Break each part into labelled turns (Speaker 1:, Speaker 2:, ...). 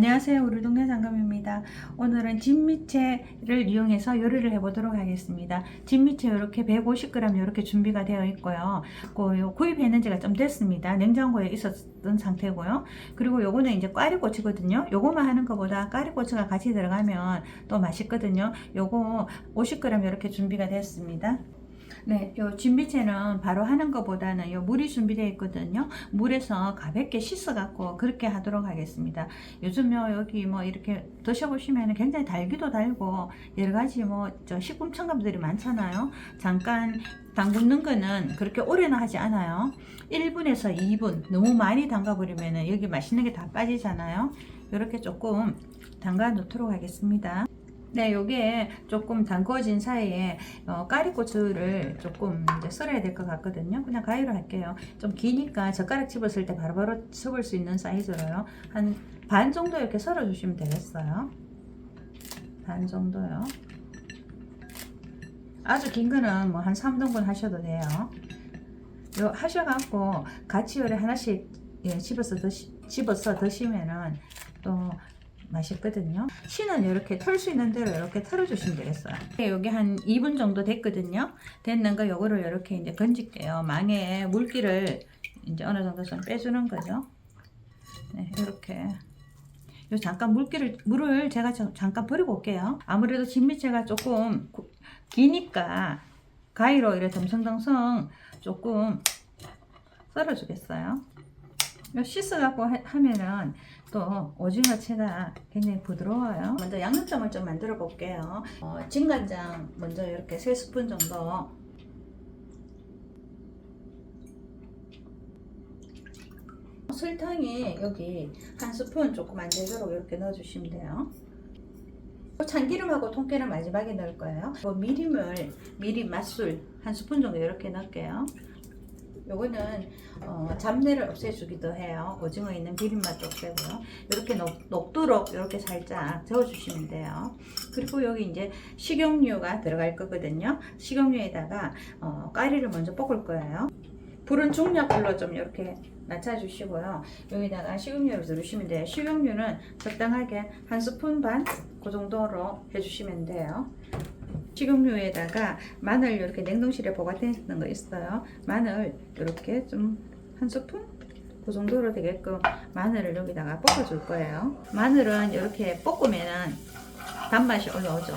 Speaker 1: 안녕하세요. 우리 동네 장감입니다. 오늘은 진미채를 이용해서 요리를 해보도록 하겠습니다. 진미채 이렇게 150g 이렇게 준비가 되어 있고요. 그요 구입했는 지가 좀 됐습니다. 냉장고에 있었던 상태고요. 그리고 요거는 이제 꽈리고추거든요. 요거만 하는 것보다 꽈리고추가 같이 들어가면 또 맛있거든요. 요거 50g 이렇게 준비가 됐습니다. 네, 요 진미채는 바로 하는 것보다는 요 물이 준비되어 있거든요. 물에서 가볍게 씻어갖고 그렇게 하도록 하겠습니다. 요즘 요 여기 뭐 이렇게 드셔보시면 굉장히 달기도 달고 여러 가지 뭐 저 식품 첨가물들이 많잖아요. 잠깐 담그는 거는 그렇게 오래는 하지 않아요. 1분에서 2분 너무 많이 담가버리면 여기 맛있는 게 다 빠지잖아요. 이렇게 조금 담가 놓도록 하겠습니다. 네, 요게 조금 담궈진 사이에 어, 까리고추를 조금 이제 썰어야 될 것 같거든요. 그냥 가위로 할게요. 좀 기니까 젓가락 집었을 때 바로바로 접을 수 있는 사이즈로요. 한 반 정도 이렇게 썰어 주시면 되겠어요. 반 정도요. 아주 긴 거는 뭐 한 3등분 하셔도 돼요. 요 하셔갖고 같이 요래 하나씩 예, 집어서 드시, 집어서 드시면은 또 맛있거든요. 씨는 이렇게 털 수 있는 대로 이렇게 털어주시면 되겠어요. 여기 한 2분 정도 됐거든요. 됐는 거 요거를 이렇게 이제 건질게요. 망에 물기를 이제 어느 정도 좀 빼주는 거죠. 네, 이렇게. 요 잠깐 물기를 물을 제가 저- 잠깐 버리고 올게요. 아무래도 진미채가 조금 구- 기니까 가위로 이렇게 덤성덤성 조금 썰어주겠어요. 요 씻어갖고 하- 하면은 또 오징어채가 굉장히 부드러워요. 먼저 양념장을 좀 만들어 볼게요. 어, 진간장 먼저 이렇게 3스푼 정도 설탕이 여기 한 스푼 조금 안 되도록 이렇게 넣어주시면 돼요. 참기름하고 통깨를 마지막에 넣을 거예요. 뭐 미림을 미림 맛술 한 스푼 정도 이렇게 넣을게요. 요거는 어, 잡내를 없애주기도 해요. 오징어에 있는 비린맛도 없애고요. 이렇게 녹, 녹도록 이렇게 살짝 저어주시면 돼요. 그리고 여기 이제 식용유가 들어갈 거거든요. 식용유에다가 어, 까리를 먼저 볶을 거예요. 불은 중약불로 좀 이렇게 낮춰주시고요. 여기다가 식용유를 두르시면 돼요. 식용유는 적당하게 한 스푼 반 그 정도로 해주시면 돼요. 식용유에다가 마늘 이렇게 냉동실에 보관되어 있는 거 있어요. 마늘 이렇게 좀 한 스푼 그 정도로 되게끔 마늘을 여기다가 볶아줄 거예요. 마늘은 이렇게 볶으면 단맛이 올라오죠.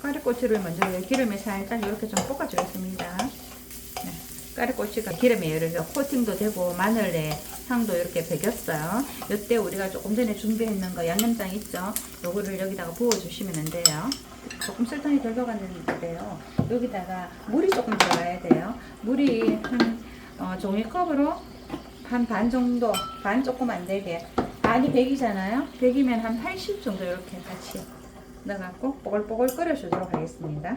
Speaker 1: 까리고추를 먼저 기름에 살짝 이렇게 좀 볶아주겠습니다. 네, 까리고추가 기름에 이렇게 코팅도 되고 마늘에 향도 이렇게 배겼어요. 이때 우리가 조금 전에 준비했는 거 양념장 있죠? 요거를 여기다가 부어주시면 돼요. 조금 설탕이 덜 들어갔는데요. 여기다가 물이 조금 들어가야 돼요. 물이 한 어, 종이컵으로 한 반 정도, 반 조금 안 되게. 반이 100이잖아요. 100이면 한 80 정도 이렇게 같이 넣어갖고 뽀글뽀글 끓여주도록 하겠습니다.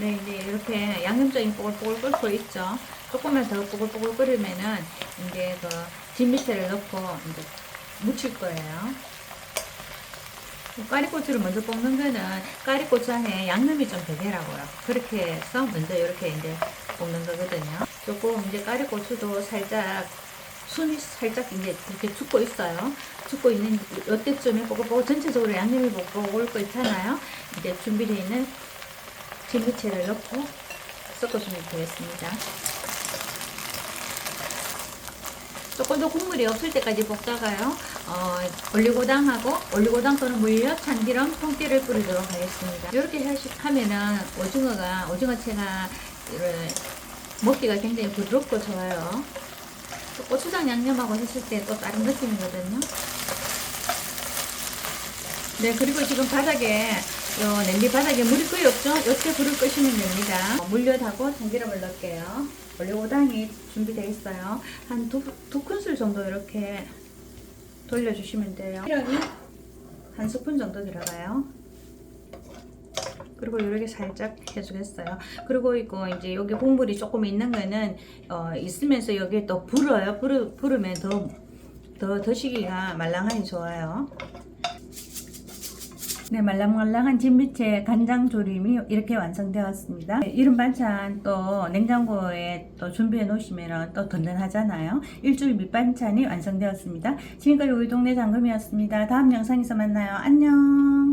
Speaker 1: 네, 이제 이렇게 양념장이 뽀글뽀글 끓고 있죠. 조금만 더 뽀글뽀글 끓으면은 이제 그 진미채를 넣고 이제 무칠 거예요. 까리고추를 먼저 볶는 거는 까리고추 안에 양념이 좀 되더라고요. 그렇게 해서 먼저 이렇게 이제 볶는 거거든요. 조금 이제 까리고추도 살짝 순이 살짝 이제 이렇게 죽고 있어요. 죽고 있는 이때쯤에 뽀글뽀글 전체적으로 양념이 뽀글뽀글 끓고 있잖아요. 이제 준비되어 있는 진미채를 넣고 섞어주면 되겠습니다. 조금 더 국물이 없을 때까지 볶다가요. 어, 올리고당하고 올리고당 또는 물엿, 참기름, 통깨를 뿌리도록 하겠습니다. 이렇게 하면은 오징어가 오징어채가 먹기가 굉장히 부드럽고 좋아요. 또 고추장 양념하고 했을 때 또 다른 느낌이거든요. 네, 그리고 지금 바닥에 요 냄비 바닥에 물이 거의 없죠? 이때 불을 끄시면 됩니다. 어, 물엿하고 참기름을 넣을게요. 올리고당이 준비되어 있어요. 한 두, 두 큰술 정도 이렇게 돌려주시면 돼요. 기름이 한 스푼 정도 들어가요. 그리고 이렇게 살짝 해주겠어요. 그리고 이거 이제 여기 국물이 조금 있는 거는 어, 있으면서 여기 또 불어요. 불으, 불으면 더, 더 드시기가 말랑하니 좋아요. 네, 말랑말랑한 진미채 간장 조림이 이렇게 완성되었습니다. 네, 이런 반찬 또 냉장고에 또 준비해 놓으시면 또 든든하잖아요. 일주일 밑반찬이 완성되었습니다. 지금까지 우리 동네 장금이었습니다. 다음 영상에서 만나요. 안녕.